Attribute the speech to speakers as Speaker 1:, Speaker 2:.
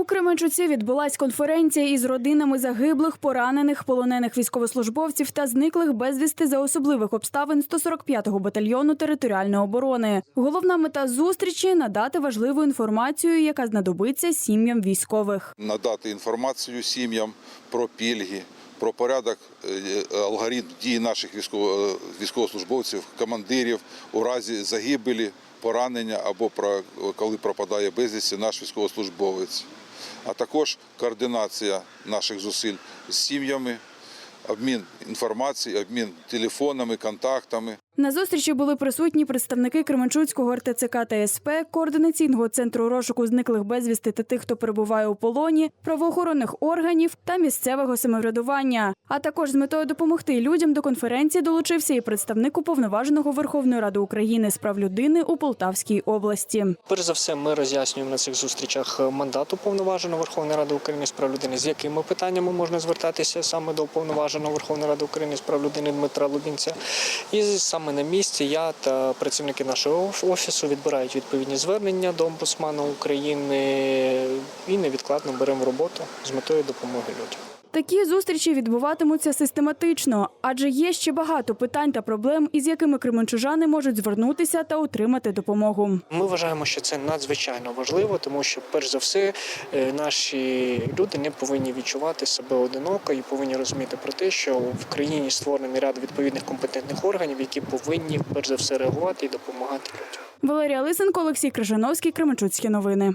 Speaker 1: У Кременчуці відбулась конференція із родинами загиблих, поранених, полонених військовослужбовців та зниклих безвісти за особливих обставин 145-го батальйону територіальної оборони. Головна мета зустрічі надати важливу інформацію, яка знадобиться сім'ям військових.
Speaker 2: надати інформацію сім'ям про пільги, про порядок, е, алгоритм дій наших військово- е, військовослужбовців, командирів у разі загибелі, поранення або коли пропадає безвісті наш військовослужбовець, а також координація наших зусиль з сім'ями, обмін інформацією, обмін телефонами, контактами.
Speaker 1: На зустрічі були присутні представники Кременчуцького РТЦК та СП, координаційного центру розшуку зниклих безвісти та тих, хто перебуває у полоні, правоохоронних органів та місцевого самоврядування. А також з метою допомогти людям до конференції долучився і представник уповноваженого Верховної Ради України з прав людини у Полтавській області.
Speaker 3: Перш за все, ми роз'яснюємо на цих зустрічах мандат уповноваженого Верховної Ради України з прав людини, з якими питаннями можна звертатися саме до уповноваженого Верховної Ради України з прав людини Дмитра Лубінця. І саме на місці я та працівники нашого офісу відбирають відповідні звернення до омбудсмана України і невідкладно беремо роботу з метою допомоги людям.
Speaker 1: Такі зустрічі відбуватимуться систематично, адже є ще багато питань та проблем, із якими кременчужани можуть звернутися та отримати допомогу.
Speaker 3: Ми вважаємо, що це надзвичайно важливо, тому що, перш за все, е, наші люди не повинні відчувати себе одиноко і повинні розуміти про те, що в країні створений ряд відповідних компетентних органів, які повинні перш за все реагувати і допомагати людям.
Speaker 1: Валерія Лисенко, Олексій Крижановський, Кременчуцькі новини.